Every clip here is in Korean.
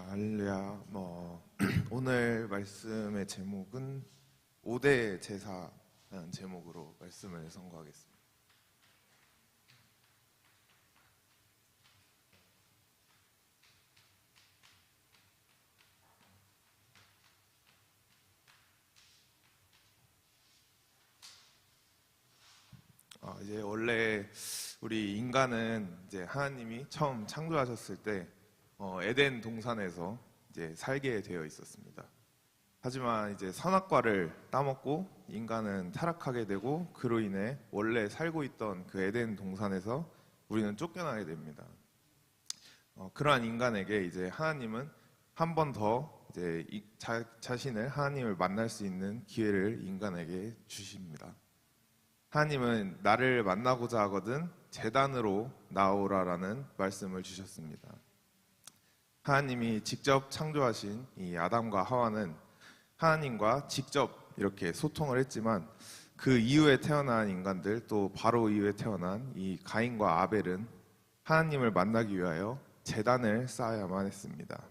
아, 할렐루야. 뭐 오늘 말씀의 제목은 5대 제사라는 제목으로 말씀을 선고하겠습니다. 아, 이제 원래 우리 인간은 이제 하나님이 처음 창조하셨을 때 어, 에덴 동산에서 이제 살게 되어 있었습니다. 하지만 이제 선악과를 따먹고 인간은 타락하게 되고 그로 인해 원래 살고 있던 그 에덴 동산에서 우리는 쫓겨나게 됩니다. 어, 그러한 인간에게 이제 하나님은 한 번 더 이제 이- 자, 자신을 하나님을 만날 수 있는 기회를 인간에게 주십니다. 하나님은 나를 만나고자 하거든 재단으로 나오라라는 말씀을 주셨습니다. 하나님이 직접 창조하신 이 아담과 하와는 하나님과 직접 이렇게 소통을 했지만 그 이후에 태어난 인간들 또 바로 이후에 태어난 이 가인과 아벨은 하나님을 만나기 위하여 재단을 쌓아야만 했습니다.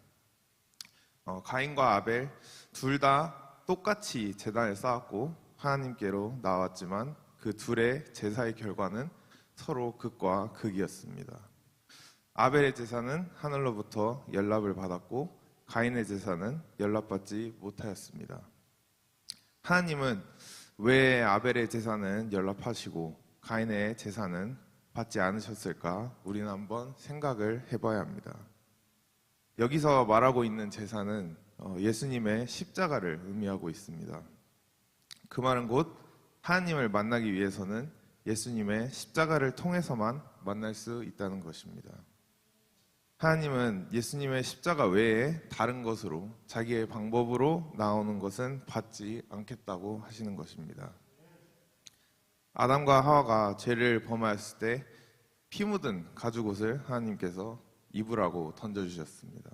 어, 가인과 아벨 둘 다 똑같이 재단을 쌓았고 하나님께로 나왔지만 그 둘의 제사의 결과는 서로 극과 극이었습니다. 아벨의 제사는 하늘로부터 연락을 받았고 가인의 제사는 연락받지 못하였습니다. 하나님은 왜 아벨의 제사는 연락하시고 가인의 제사는 받지 않으셨을까? 우리는 한번 생각을 해봐야 합니다. 여기서 말하고 있는 제사는 어, 예수님의 십자가를 의미하고 있습니다. 그 말은 곧 하나님을 만나기 위해서는 예수님의 십자가를 통해서만 만날 수 있다는 것입니다. 하나님은 예수님의 십자가 외에 다른 것으로 자기의 방법으로 나오는 것은 받지 않겠다고 하시는 것입니다. 아담과 하와가 죄를 범하였을 때 피 묻은 가죽옷을 하나님께서 입으라고 던져주셨습니다.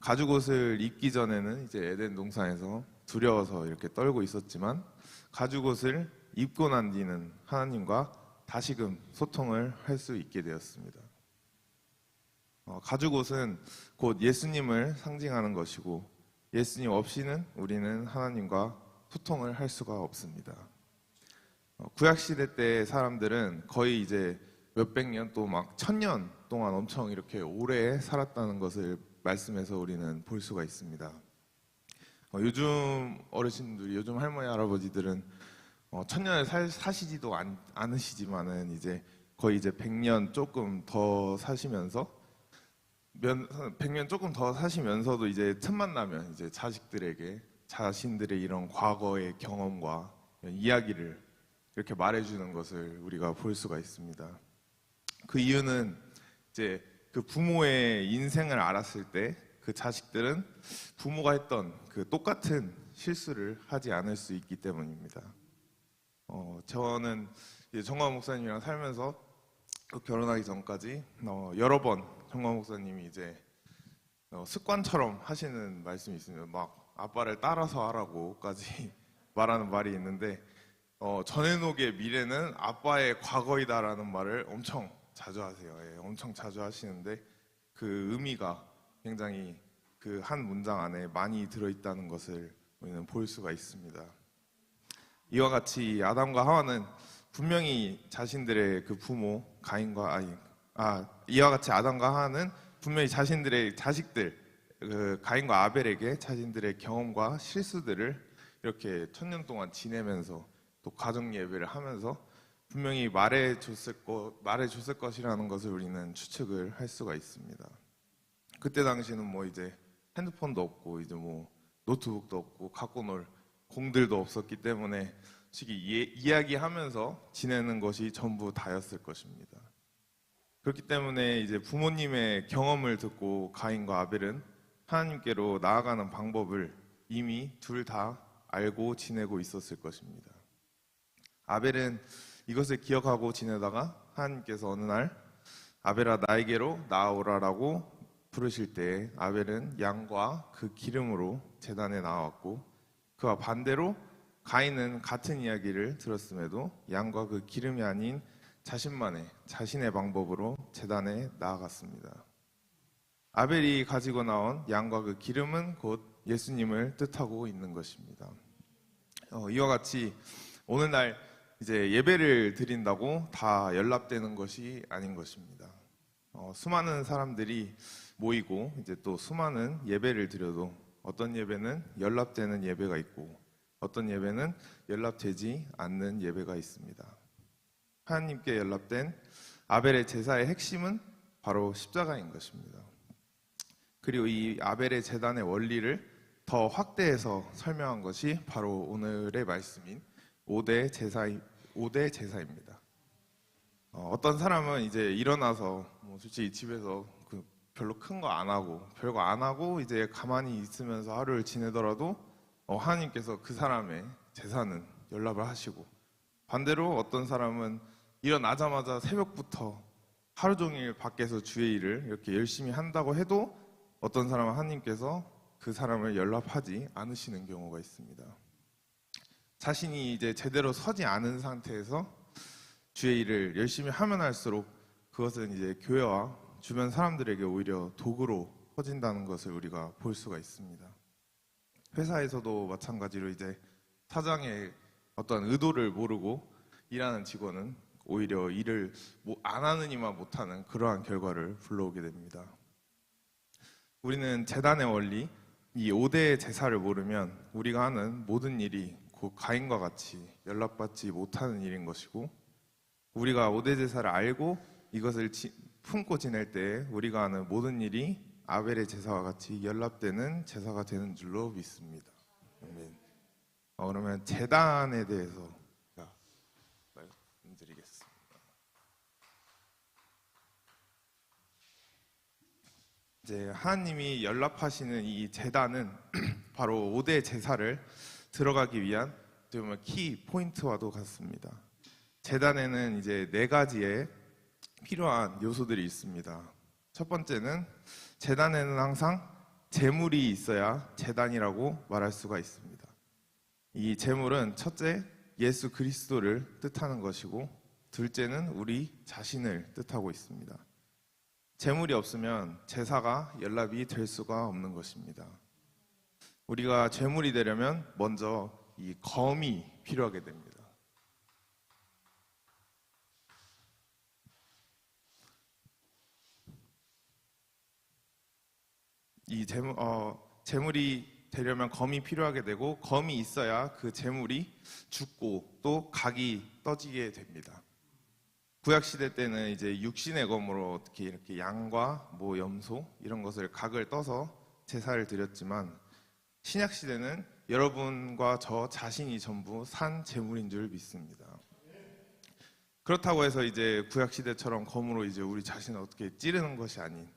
가죽옷을 입기 전에는 이제 에덴 동산에서 두려워서 이렇게 떨고 있었지만 가죽옷을 입고 난 뒤는 하나님과 다시금 소통을 할 수 있게 되었습니다. 어, 가죽 옷은 곧 예수님을 상징하는 것이고 예수님 없이는 우리는 하나님과 소통을 할 수가 없습니다. 어, 구약 시대 때 사람들은 거의 이제 몇백 년 또 막 천 년 동안 엄청 이렇게 오래 살았다는 것을 말씀에서 우리는 볼 수가 있습니다. 어, 요즘 어르신들이 요즘 할머니 할아버지들은 어, 천년을 살, 사시지도 않, 않으시지만은 이제 거의 이제 백년 조금 더 사시면서 면, 100년 조금 더 사시면서도 이제 틈만 나면 이제 자식들에게 자신들의 이런 과거의 경험과 이야기를 이렇게 말해주는 것을 우리가 볼 수가 있습니다. 그 이유는 이제 그 부모의 인생을 알았을 때 그 자식들은 부모가 했던 그 똑같은 실수를 하지 않을 수 있기 때문입니다. 어, 저는 정광 목사님이랑 살면서 그 결혼하기 전까지 어, 여러 번 정광 목사님이 이제 어, 습관처럼 하시는 말씀이 있습니다. 막 아빠를 따라서 하라고까지 말하는 말이 있는데 어, 전해녹의 미래는 아빠의 과거이다라는 말을 엄청 자주 하세요. 예, 엄청 자주 하시는데 그 의미가 굉장히 그 한 문장 안에 많이 들어있다는 것을 우리는 볼 수가 있습니다. 이와 같이 아담과 하와는 분명히 자신들의 그 부모 가인과 아이 아 이와 같이 아담과 하와는 분명히 자신들의 자식들 그 가인과 아벨에게 자신들의 경험과 실수들을 이렇게 천년 동안 지내면서 또 가정 예배를 하면서 분명히 말해 줬을 것 말해 줬을 것이라는 것을 우리는 추측을 할 수가 있습니다. 그때 당시는 뭐 이제 핸드폰도 없고 이제 뭐 노트북도 없고 갖고 놀 공들도 없었기 때문에 솔직히 이- 이야기하면서 지내는 것이 전부 다였을 것입니다. 그렇기 때문에 이제 부모님의 경험을 듣고 가인과 아벨은 하나님께로 나아가는 방법을 이미 둘 다 알고 지내고 있었을 것입니다. 아벨은 이것을 기억하고 지내다가 하나님께서 어느 날 아벨아 나에게로 나아오라라고 부르실 때 아벨은 양과 그 기름으로 제단에 나왔고 그와 반대로 가인은 같은 이야기를 들었음에도 양과 그 기름이 아닌 자신만의 자신의 방법으로 제단에 나아갔습니다. 아벨이 가지고 나온 양과 그 기름은 곧 예수님을 뜻하고 있는 것입니다. 어, 이와 같이 오늘날 이제 예배를 드린다고 다 연락되는 것이 아닌 것입니다. 어, 수많은 사람들이 모이고 이제 또 수많은 예배를 드려도 어떤 예배는 연락되는 예배가 있고 어떤 예배는 연락되지 않는 예배가 있습니다. 하나님께 연락된 아벨의 제사의 핵심은 바로 십자가인 것입니다. 그리고 이 아벨의 재단의 원리를 더 확대해서 설명한 것이 바로 오늘의 말씀인 5대 제사 5대 제사입니다. 어, 떤 사람은 이제 일어나서 뭐 솔직히 집에서 그 별로 큰 거 안 하고 별거 안 하고 이제 가만히 있으면서 하루를 지내더라도 어, 하나님께서 그 사람의 제사는 연락을 하시고 반대로 어떤 사람은 일어나자마자 새벽부터 하루 종일 밖에서 주의 일을 이렇게 열심히 한다고 해도 어떤 사람은 하나님께서 그 사람을 연락하지 않으시는 경우가 있습니다. 자신이 이제 제대로 서지 않은 상태에서 주의 일을 열심히 하면 할수록 그것은 이제 교회와 주변 사람들에게 오히려 도구로 퍼진다는 것을 우리가 볼 수가 있습니다. 회사에서도 마찬가지로 이제 사장의 어떤 의도를 모르고 일하는 직원은 오히려 일을 뭐안 하느니만 못하는 그러한 결과를 불러오게 됩니다. 우리는 재단의 원리, 이 5대의 제사를 모르면 우리가 하는 모든 일이 곧 가인과 같이 연락받지 못하는 일인 것이고 우리가 5대 제사를 알고 이것을 지- 품고 지낼 때 우리가 하는 모든 일이 아벨의 제사와 같이 연락되는 제사가 되는 줄로 믿습니다. 아멘. 어, 그러면 재단에 대해서 제가 말씀드리겠습니다. 이제 하나님이 연락하시는 이 재단은 바로 5대 제사를 들어가기 위한 키 포인트와도 같습니다. 재단에는 이제 네 가지의 필요한 요소들이 있습니다. 첫 번째는 재단에는 항상 재물이 있어야 재단이라고 말할 수가 있습니다. 이 재물은 첫째 예수 그리스도를 뜻하는 것이고 둘째는 우리 자신을 뜻하고 있습니다. 재물이 없으면 제사가 연락이 될 수가 없는 것입니다. 우리가 재물이 되려면 먼저 이 검이 필요하게 됩니다. 이 재물, 어, 재물이 되려면 검이 필요하게 되고 검이 있어야 그 재물이 죽고 또 각이 떠지게 됩니다. 구약 시대 때는 이제 육신의 검으로 어떻게 이렇게 양과 뭐 염소 이런 것을 각을 떠서 제사를 드렸지만 신약 시대는 여러분과 저 자신이 전부 산 재물인 줄 믿습니다. 그렇다고 해서 이제 구약 시대처럼 검으로 이제 우리 자신을 어떻게 찌르는 것이 아닌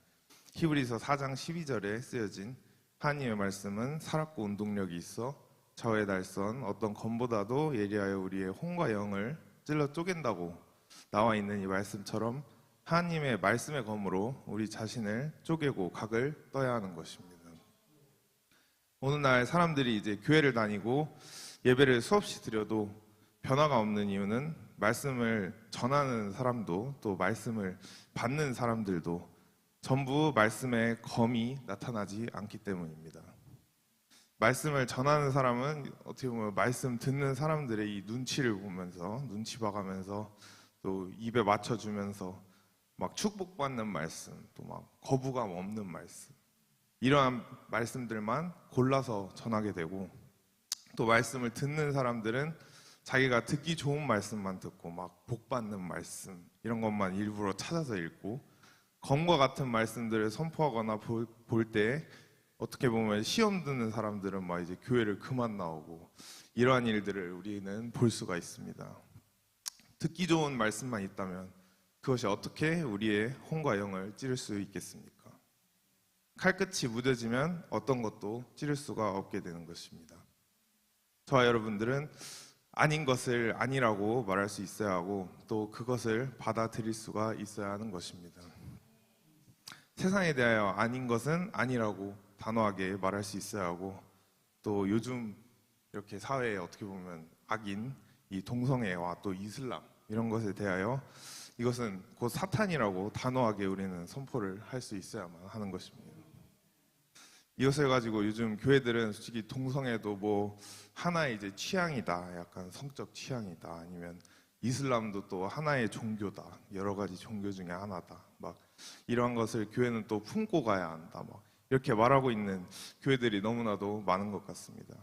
히브리서 4장 12절에 쓰여진 하나님의 말씀은 살았고 운동력이 있어 저의 날선 어떤 검보다도 예리하여 우리의 혼과 영을 찔러 쪼갠다고 나와 있는 이 말씀처럼 하나님의 말씀의 검으로 우리 자신을 쪼개고 각을 떠야 하는 것입니다. 오늘날 사람들이 이제 교회를 다니고 예배를 수없이 드려도 변화가 없는 이유는 말씀을 전하는 사람도 또 말씀을 받는 사람들도 전부 말씀의 검이 나타나지 않기 때문입니다. 말씀을 전하는 사람은 어떻게 보면 말씀 듣는 사람들의 이 눈치를 보면서 눈치 봐가면서 또 입에 맞춰주면서 막 축복받는 말씀, 또 막 거부감 없는 말씀 이러한 말씀들만 골라서 전하게 되고 또 말씀을 듣는 사람들은 자기가 듣기 좋은 말씀만 듣고 막 복받는 말씀 이런 것만 일부러 찾아서 읽고 검과 같은 말씀들을 선포하거나 볼 때 어떻게 보면 시험 듣는 사람들은 막 이제 교회를 그만 나오고 이러한 일들을 우리는 볼 수가 있습니다. 듣기 좋은 말씀만 있다면 그것이 어떻게 우리의 혼과 영을 찌를 수 있겠습니까? 칼끝이 무뎌지면 어떤 것도 찌를 수가 없게 되는 것입니다. 저와 여러분들은 아닌 것을 아니라고 말할 수 있어야 하고 또 그것을 받아들일 수가 있어야 하는 것입니다. 세상에 대하여 아닌 것은 아니라고 단호하게 말할 수 있어야 하고 또 요즘 이렇게 사회에 어떻게 보면 악인 이 동성애와 또 이슬람 이런 것에 대하여 이것은 곧 사탄이라고 단호하게 우리는 선포를 할 수 있어야만 하는 것입니다. 이것을 가지고 요즘 교회들은 솔직히 동성애도 뭐 하나의 이제 취향이다, 약간 성적 취향이다, 아니면 이슬람도 또 하나의 종교다, 여러 가지 종교 중에 하나다, 막 이러한 것을 교회는 또 품고 가야 한다, 막 이렇게 말하고 있는 교회들이 너무나도 많은 것 같습니다.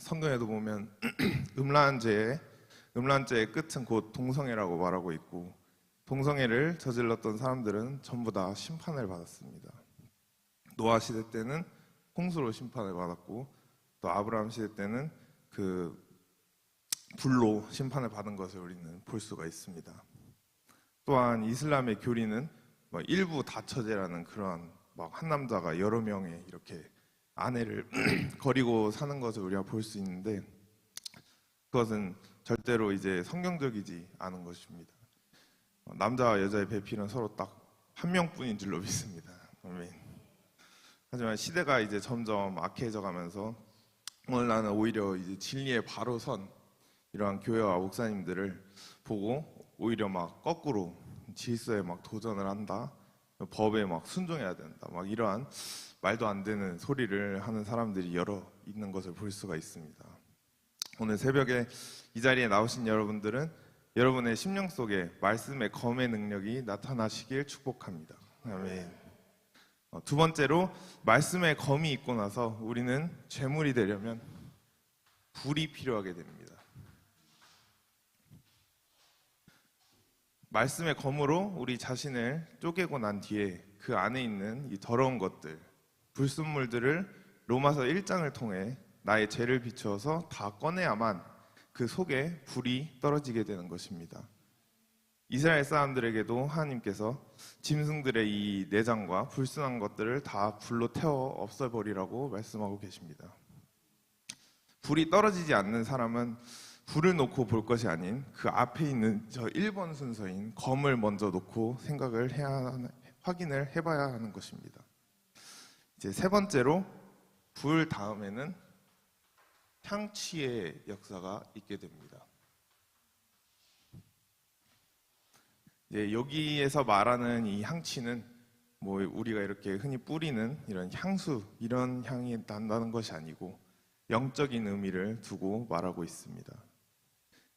성경에도 보면 음란죄의 음란죄의 끝은 곧 동성애라고 말하고 있고 동성애를 저질렀던 사람들은 전부 다 심판을 받았습니다. 노아 시대 때는 홍수로 심판을 받았고 또 아브라함 시대 때는 그 불로 심판을 받은 것을 우리는 볼 수가 있습니다. 또한 이슬람의 교리는 뭐 일부 다처제라는 그러한 막 한 남자가 여러 명의 이렇게 아내를 거리고 사는 것을 우리가 볼 수 있는데 그것은 절대로 이제 성경적이지 않은 것입니다. 어, 남자와 여자의 배필은 서로 딱 한 명뿐인 줄로 믿습니다. 아멘. 하지만 시대가 이제 점점 악해져 가면서 오늘 나는 오히려 이제 진리에 바로 선 이러한 교회와 목사님들을 보고 오히려 막 거꾸로 질서에 막 도전을 한다. 법에 막 순종해야 된다. 막 이러한 말도 안 되는 소리를 하는 사람들이 여러 있는 것을 볼 수가 있습니다. 오늘 새벽에 이 자리에 나오신 여러분들은 여러분의 심령 속에 말씀의 검의 능력이 나타나시길 축복합니다. 아멘. 어, 두 번째로 말씀의 검이 있고 나서 우리는 죄물이 되려면 불이 필요하게 됩니다. 말씀의 검으로 우리 자신을 쪼개고 난 뒤에 그 안에 있는 이 더러운 것들, 불순물들을 로마서 1장을 통해 나의 죄를 비추어서 다 꺼내야만 그 속에 불이 떨어지게 되는 것입니다. 이스라엘 사람들에게도 하나님께서 짐승들의 이 내장과 불순한 것들을 다 불로 태워 없애버리라고 말씀하고 계십니다. 불이 떨어지지 않는 사람은 불을 놓고 볼 것이 아닌 그 앞에 있는 저 1번 순서인 검을 먼저 놓고 생각을 해야 확인을 해봐야 하는 것입니다. 이제 세 번째로 불 다음에는 향취의 역사가 있게 됩니다. 이제 여기에서 말하는 이 향취는 뭐 우리가 이렇게 흔히 뿌리는 이런 향수 이런 향이 난다는 것이 아니고 영적인 의미를 두고 말하고 있습니다.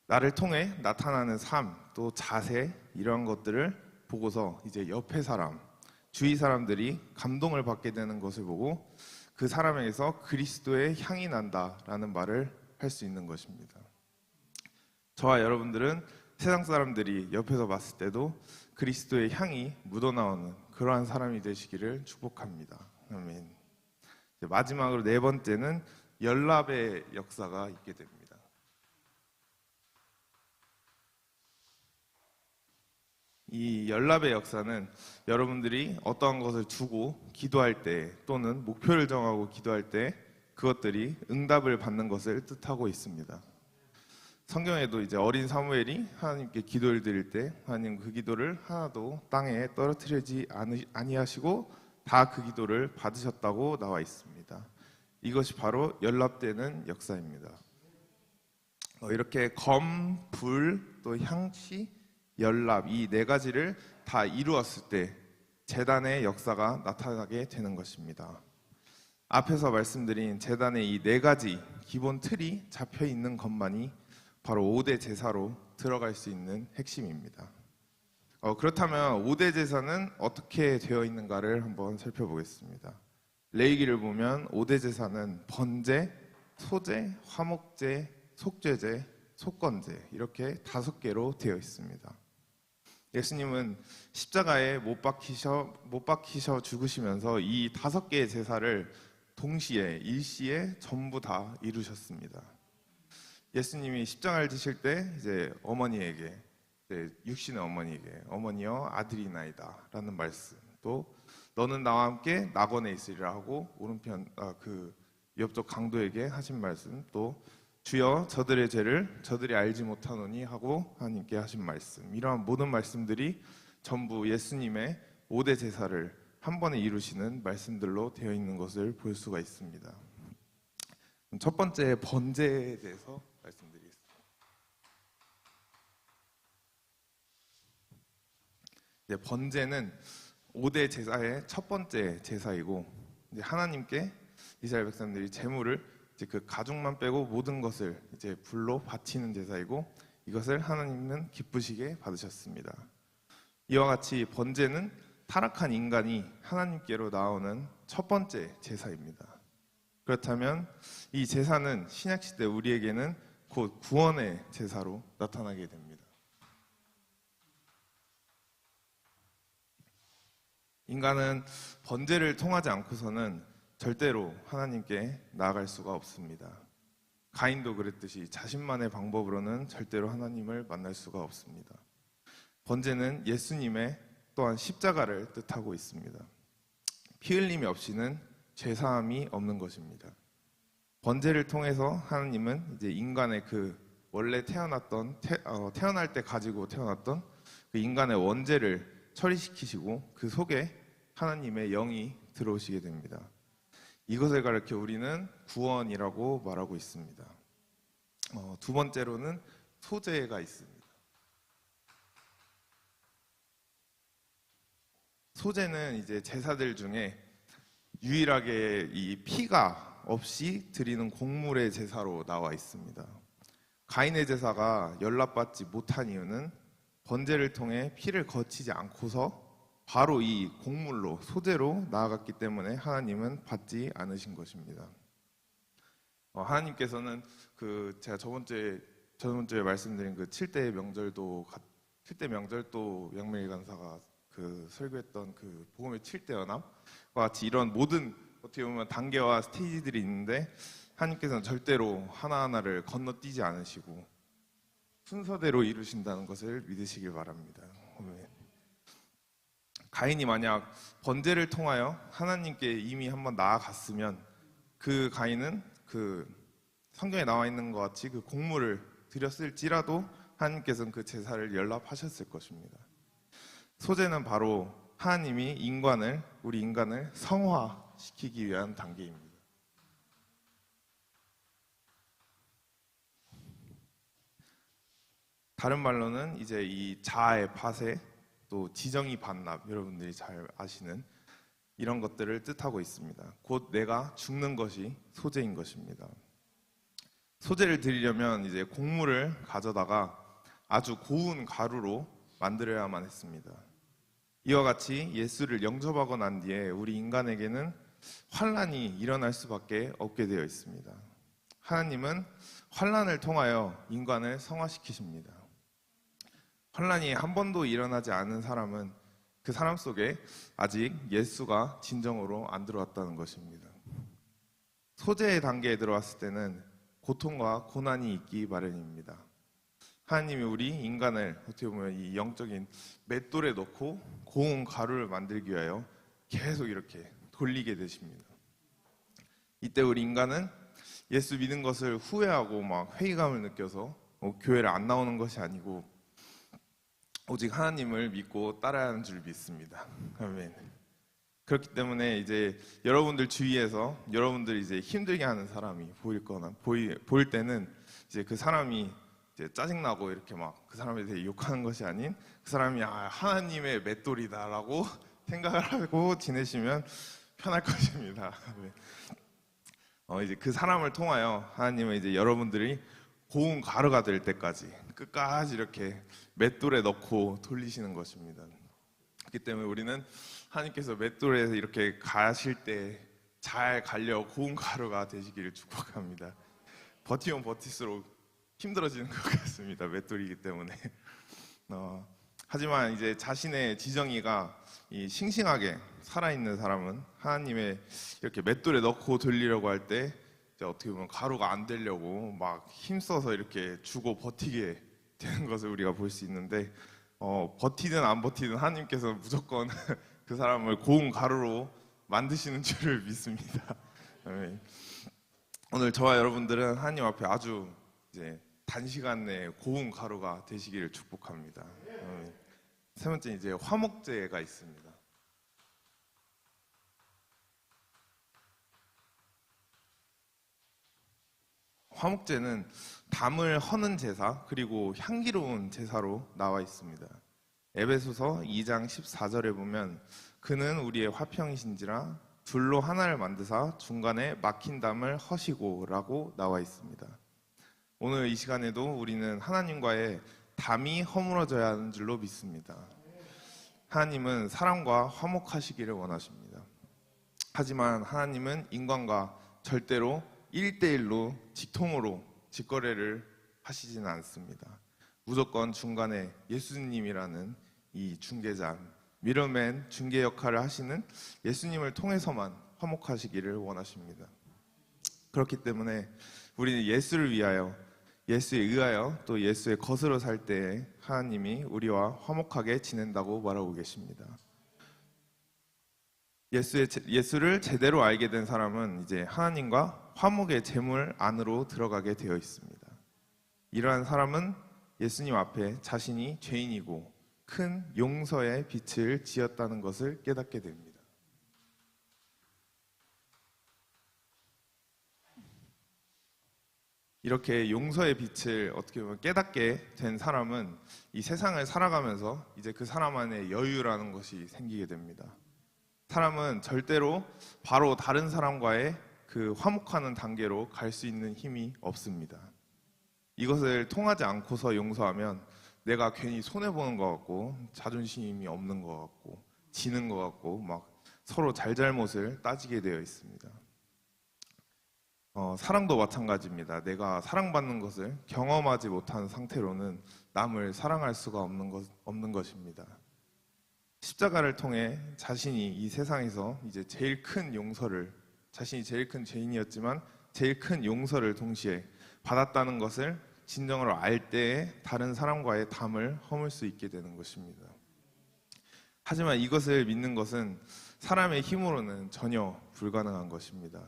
나를 통해 나타나는 삶, 또 자세 이러한 것들을 보고서 이제 옆에 사람, 주위 사람들이 감동을 받게 되는 것을 보고 그 사람에게서 그리스도의 향이 난다라는 말을 할 수 있는 것입니다. 저와 여러분들은 세상 사람들이 옆에서 봤을 때도 그리스도의 향이 묻어나오는 그러한 사람이 되시기를 축복합니다. 아멘. 마지막으로 네 번째는 연합의 역사가 있게 됩니다. 이 연합의 역사는 여러분들이 어떠한 것을 두고 기도할 때 또는 목표를 정하고 기도할 때 그것들이 응답을 받는 것을 뜻하고 있습니다. 성경에도 이제 어린 사무엘이 하나님께 기도를 드릴 때 하나님 그 기도를 하나도 땅에 떨어뜨리지 아니- 아니하시고 다 그 기도를 받으셨다고 나와 있습니다. 이것이 바로 연합되는 역사입니다. 어, 이렇게 검, 불, 또 향치, 연합 이네 가지를 다 이루었을 때 재단의 역사가 나타나게 되는 것입니다. 앞에서 말씀드린 재단의 이 네 가지 기본 틀이 잡혀 있는 것만이 바로 5대 제사로 들어갈 수 있는 핵심입니다. 어, 그렇다면 5대 제사는 어떻게 되어 있는가를 한번 살펴보겠습니다. 레이기를 보면 5대 제사는 번제, 소제, 화목제, 속죄제, 속건제 이렇게 다섯 개로 되어 있습니다. 예수님은 십자가에 못 박히셔 못 박히셔 죽으시면서 이 다섯 개의 제사를 동시에 일시에 전부 다 이루셨습니다. 예수님이 십자가를 지실 때 이제 어머니에게 이제 육신의 어머니에게 어머니여 아들이나이다라는 말씀 또 너는 나와 함께 낙원에 있으리라 하고 오른편 아, 그 옆쪽 강도에게 하신 말씀 또 주여 저들의 죄를 저들이 알지 못하노니 하고 하나님께 하신 말씀 이러한 모든 말씀들이 전부 예수님의 5대 제사를 한 번에 이루시는 말씀들로 되어 있는 것을 볼 수가 있습니다. 첫 번째 번제에 대해서 말씀드리겠습니다. 번제는 5대 제사의 첫 번째 제사이고 하나님께 이스라엘 백성들이 제물을 이제 그 가죽만 빼고 모든 것을 이제 불로 바치는 제사이고 이것을 하나님은 기쁘시게 받으셨습니다. 이와 같이 번제는 타락한 인간이 하나님께로 나오는 첫 번째 제사입니다. 그렇다면 이 제사는 신약 시대 우리에게는 곧 구원의 제사로 나타나게 됩니다. 인간은 번제를 통하지 않고서는 절대로 하나님께 나아갈 수가 없습니다. 가인도 그랬듯이 자신만의 방법으로는 절대로 하나님을 만날 수가 없습니다. 번제는 예수님의 또한 십자가를 뜻하고 있습니다. 피 흘림이 없이는 죄사함이 없는 것입니다. 번제를 통해서 하나님은 이제 인간의 그 원래 태어났던 태, 어, 태어날 때 가지고 태어났던 그 인간의 원죄를 처리시키시고 그 속에 하나님의 영이 들어오시게 됩니다. 이것을 가르쳐 우리는 구원이라고 말하고 있습니다. 어, 두 번째로는 소재가 있습니다. 소재는 이제 제사들 중에 유일하게 이 피가 없이 드리는 곡물의 제사로 나와 있습니다. 가인의 제사가 연락받지 못한 이유는 번제를 통해 피를 거치지 않고서 바로 이 곡물로 소재로 나아갔기 때문에 하나님은 받지 않으신 것입니다. 어, 하나님께서는 그 제가 저번 주에 저번 주에 말씀드린 그 7대 명절도 7대 명절도 양멜 간사가 그 설교했던 그 복음의 7대 연합과 같이 이런 모든 어떻게 보면 단계와 스테이지들이 있는데 하나님께서는 절대로 하나하나를 건너뛰지 않으시고 순서대로 이루신다는 것을 믿으시길 바랍니다. 아멘. 가인이 만약 번제를 통하여 하나님께 이미 한번 나아갔으면 그 가인은 그 성경에 나와 있는 것 같이 그 곡물을 드렸을지라도 하나님께서는 그 제사를 연락하셨을 것입니다. 소재는 바로 하나님이 인간을 우리 인간을 성화시키기 위한 단계입니다. 다른 말로는 이제 이 자아의 파쇄 또 지정이 반납 여러분들이 잘 아시는 이런 것들을 뜻하고 있습니다. 곧 내가 죽는 것이 소재인 것입니다. 소재를 드리려면 이제 곡물을 가져다가 아주 고운 가루로 만들어야만 했습니다. 이와 같이 예수를 영접하고 난 뒤에 우리 인간에게는 환란이 일어날 수밖에 없게 되어 있습니다. 하나님은 환란을 통하여 인간을 성화시키십니다. 환란이 한 번도 일어나지 않은 사람은 그 사람 속에 아직 예수가 진정으로 안 들어왔다는 것입니다. 소재의 단계에 들어왔을 때는 고통과 고난이 있기 마련입니다. 하나님이 우리 인간을 어떻게 보면 이 영적인 맷돌에 넣고 고운 가루를 만들기 위하여 계속 이렇게 돌리게 되십니다. 이때 우리 인간은 예수 믿는 것을 후회하고 막 회의감을 느껴서 뭐 교회를 안 나오는 것이 아니고 오직 하나님을 믿고 따라야 하는 줄 믿습니다. 아멘. 그렇기 때문에 이제 여러분들 주위에서 여러분들 이제 힘들게 하는 사람이 보일 거나 보이, 보일 때는 이제 그 사람이 이제 짜증나고 이렇게 막 그 사람에 대해 욕하는 것이 아닌 그 사람이 아, 하나님의 맷돌이다라고 생각을 하고 지내시면 편할 것입니다. 네. 어, 이제 그 사람을 통하여 하나님은 이제 여러분들이 고운 가루가 될 때까지 끝까지 이렇게 맷돌에 넣고 돌리시는 것입니다. 그렇기 때문에 우리는 하나님께서 맷돌에서 이렇게 가실 때 잘 갈려 고운 가루가 되시기를 축복합니다. 버티면 버티수록 힘들어지는 것 같습니다. 맷돌이기 때문에. 어, 하지만 이제 자신의 지정이가 이 싱싱하게 살아있는 사람은 하나님의 이렇게 맷돌에 넣고 돌리려고 할 때 어떻게 보면 가루가 안 되려고 막 힘써서 이렇게 주고 버티게 되는 것을 우리가 볼 수 있는데 어, 버티든 안 버티든 하나님께서 무조건 그 사람을 고운 가루로 만드시는 줄을 믿습니다. 오늘 저와 여러분들은 하나님 앞에 아주 이제 단시간 내에 고운 가루가 되시기를 축복합니다. 세 번째 이제 화목제가 있습니다. 화목제는 담을 허는 제사 그리고 향기로운 제사로 나와 있습니다. 에베소서 2장 14절에 보면 그는 우리의 화평이신지라 둘로 하나를 만드사 중간에 막힌 담을 허시고라고 나와 있습니다. 오늘 이 시간에도 우리는 하나님과의 담이 허물어져야 하는 줄로 믿습니다. 하나님은 사람과 화목하시기를 원하십니다. 하지만 하나님은 인간과 절대로 1대1로 직통으로 직거래를 하시지는 않습니다. 무조건 중간에 예수님이라는 이 중개자, 미러맨 중개 역할을 하시는 예수님을 통해서만 화목하시기를 원하십니다. 그렇기 때문에 우리는 예수를 위하여 예수에 의하여 또 예수의 것으로 살 때에 하나님이 우리와 화목하게 지낸다고 말하고 계십니다. 예수의 제- 예수를 제대로 알게 된 사람은 이제 하나님과 화목의 제물 안으로 들어가게 되어 있습니다. 이러한 사람은 예수님 앞에 자신이 죄인이고 큰 용서의 빛을 지었다는 것을 깨닫게 됩니다. 이렇게 용서의 빛을 어떻게 보면 깨닫게 된 사람은 이 세상을 살아가면서 이제 그 사람 안에 여유라는 것이 생기게 됩니다. 사람은 절대로 바로 다른 사람과의 그 화목하는 단계로 갈 수 있는 힘이 없습니다. 이것을 통하지 않고서 용서하면 내가 괜히 손해 보는 것 같고 자존심이 없는 것 같고 지는 것 같고 막 서로 잘잘못을 따지게 되어 있습니다. 어, 사랑도 마찬가지입니다. 내가 사랑받는 것을 경험하지 못한 상태로는 남을 사랑할 수가 없는 것 없는 것입니다. 십자가를 통해 자신이 이 세상에서 이제 제일 큰 용서를 자신이 제일 큰 죄인이었지만 제일 큰 용서를 동시에 받았다는 것을 진정으로 알 때에 다른 사람과의 담을 허물 수 있게 되는 것입니다. 하지만 이것을 믿는 것은 사람의 힘으로는 전혀 불가능한 것입니다.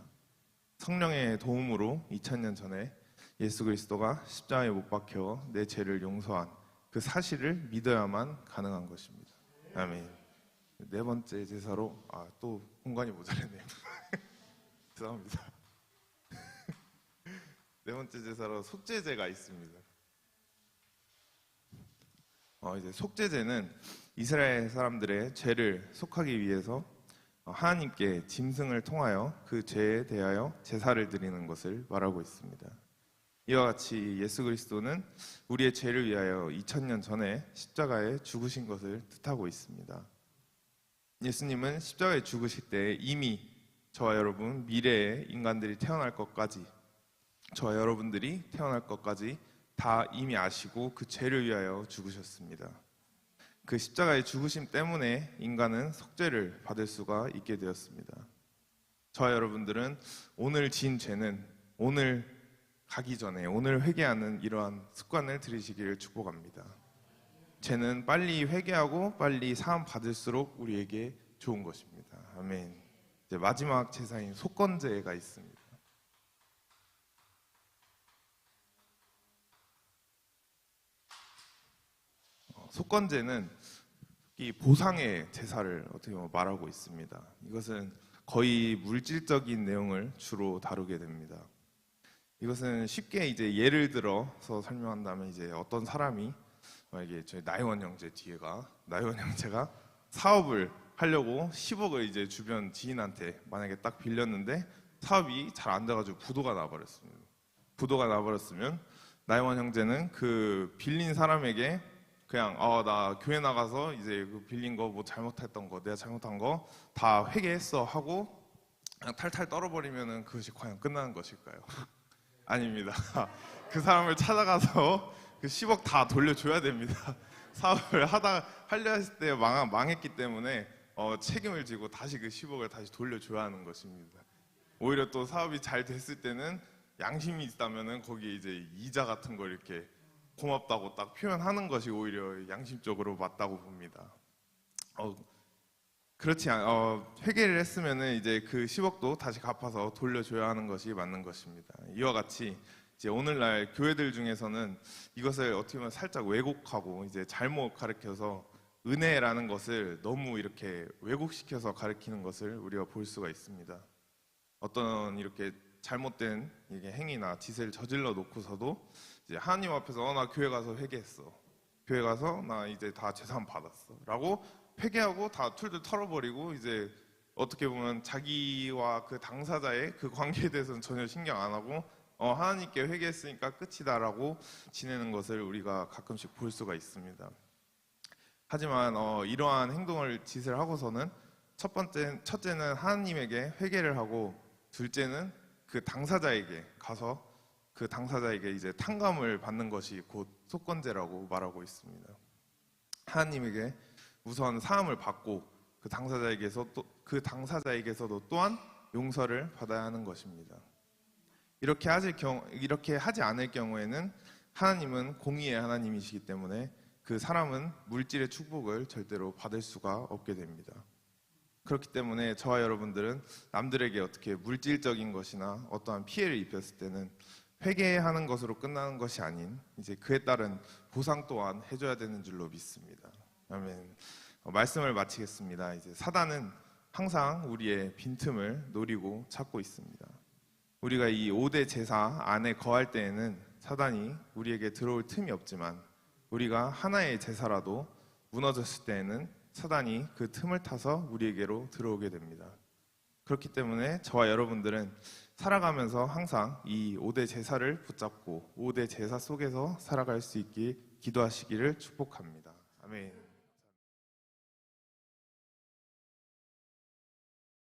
성령의 도움으로 2000년 전에 예수 그리스도가 십자가에 못 박혀 내 죄를 용서한 그 사실을 믿어야만 가능한 것입니다. 아멘. 네 번째 제사로 아 또 공간이 모자랐네요. 죄송합니다. 네 번째 제사로 속죄제가 있습니다. 어, 이제 속죄제는 이스라엘 사람들의 죄를 속하기 위해서 어, 하나님께 짐승을 통하여 그 죄에 대하여 제사를 드리는 것을 말하고 있습니다. 이와 같이 예수 그리스도는 우리의 죄를 위하여 2000년 전에 십자가에 죽으신 것을 뜻하고 있습니다. 예수님은 십자가에 죽으실 때 이미 저와 여러분 미래에 인간들이 태어날 것까지 저와 여러분들이 태어날 것까지 다 이미 아시고 그 죄를 위하여 죽으셨습니다. 그 십자가의 죽으심 때문에 인간은 속죄를 받을 수가 있게 되었습니다. 저와 여러분들은 오늘 지은 죄는 오늘 가기 전에 오늘 회개하는 이러한 습관을 들이시기를 축복합니다. 죄는 빨리 회개하고 빨리 사함 받을수록 우리에게 좋은 것입니다. 아멘. 이제 마지막 제사인 속건제가 있습니다. 어, 속건제는 이 보상의 제사를 어떻게 보면 말하고 있습니다. 이것은 거의 물질적인 내용을 주로 다루게 됩니다. 이것은 쉽게 이제 예를 들어서 설명한다면 이제 어떤 사람이 만약에 저희 나이원 형제 뒤에가 나이원 형제가 사업을 하려고 10억을 이제 주변 지인한테 만약에 딱 빌렸는데 사업이 잘 안 돼가지고 부도가 나버렸습니다. 부도가 나버렸으면 나이원 형제는 그 빌린 사람에게 그냥 어나 교회 나가서 이제 그 빌린 거 뭐 잘못했던 거 내가 잘못한 거 다 회개했어 하고 그냥 탈탈 떨어버리면은 그것이 과연 끝나는 것일까요? 아닙니다. 그 사람을 찾아가서 그 10억 다 돌려줘야 됩니다. 사업을 하다 하려 했을 때 망, 망했기 때문에 어, 책임을 지고 다시 그 10억을 다시 돌려줘야 하는 것입니다. 오히려 또 사업이 잘 됐을 때는 양심이 있다면은 거기에 이제 이자 같은 걸 이렇게 고맙다고 딱 표현하는 것이 오히려 양심적으로 맞다고 봅니다. 어, 그렇지 않, 어, 회개를 했으면은 이제 그 10억도 다시 갚아서 돌려줘야 하는 것이 맞는 것입니다. 이와 같이 이제 오늘날 교회들 중에서는 이것을 어떻게 보면 살짝 왜곡하고 이제 잘못 가르쳐서 은혜라는 것을 너무 이렇게 왜곡시켜서 가르치는 것을 우리가 볼 수가 있습니다. 어떤 이렇게 잘못된 이게 행위나 짓을 저질러 놓고서도 이제 하나님 앞에서 어, 나 교회 가서 회개했어. 교회 가서 나 이제 다 재산 받았어. 라고 회개하고 다 툴툴 털어버리고 이제 어떻게 보면 자기와 그 당사자의 그 관계에 대해서는 전혀 신경 안 하고 어, 하나님께 회개했으니까 끝이다라고 지내는 것을 우리가 가끔씩 볼 수가 있습니다. 하지만 어, 이러한 행동을 짓을 하고서는 첫 번째 첫째는 하나님에게 회개를 하고 둘째는 그 당사자에게 가서 그 당사자에게 이제 탕감을 받는 것이 곧 속건제라고 말하고 있습니다. 하나님에게 우선 사함을 받고 그 당사자에게서 또 그 당사자에게서도 또한 용서를 받아야 하는 것입니다. 이렇게 하지 경 이렇게 하지 않을 경우에는 하나님은 공의의 하나님이시기 때문에 그 사람은 물질의 축복을 절대로 받을 수가 없게 됩니다. 그렇기 때문에 저와 여러분들은 남들에게 어떻게 물질적인 것이나 어떠한 피해를 입혔을 때는 회개하는 것으로 끝나는 것이 아닌 이제 그에 따른 보상 또한 해줘야 되는 줄로 믿습니다. 아멘. 어, 말씀을 마치겠습니다. 이제 사단은 항상 우리의 빈틈을 노리고 찾고 있습니다. 우리가 이 5대 제사 안에 거할 때에는 사단이 우리에게 들어올 틈이 없지만 우리가 하나의 제사라도 무너졌을 때에는 사단이 그 틈을 타서 우리에게로 들어오게 됩니다. 그렇기 때문에 저와 여러분들은 살아가면서 항상 이 5대 제사를 붙잡고 5대 제사 속에서 살아갈 수 있게 기도하시기를 축복합니다. 아멘.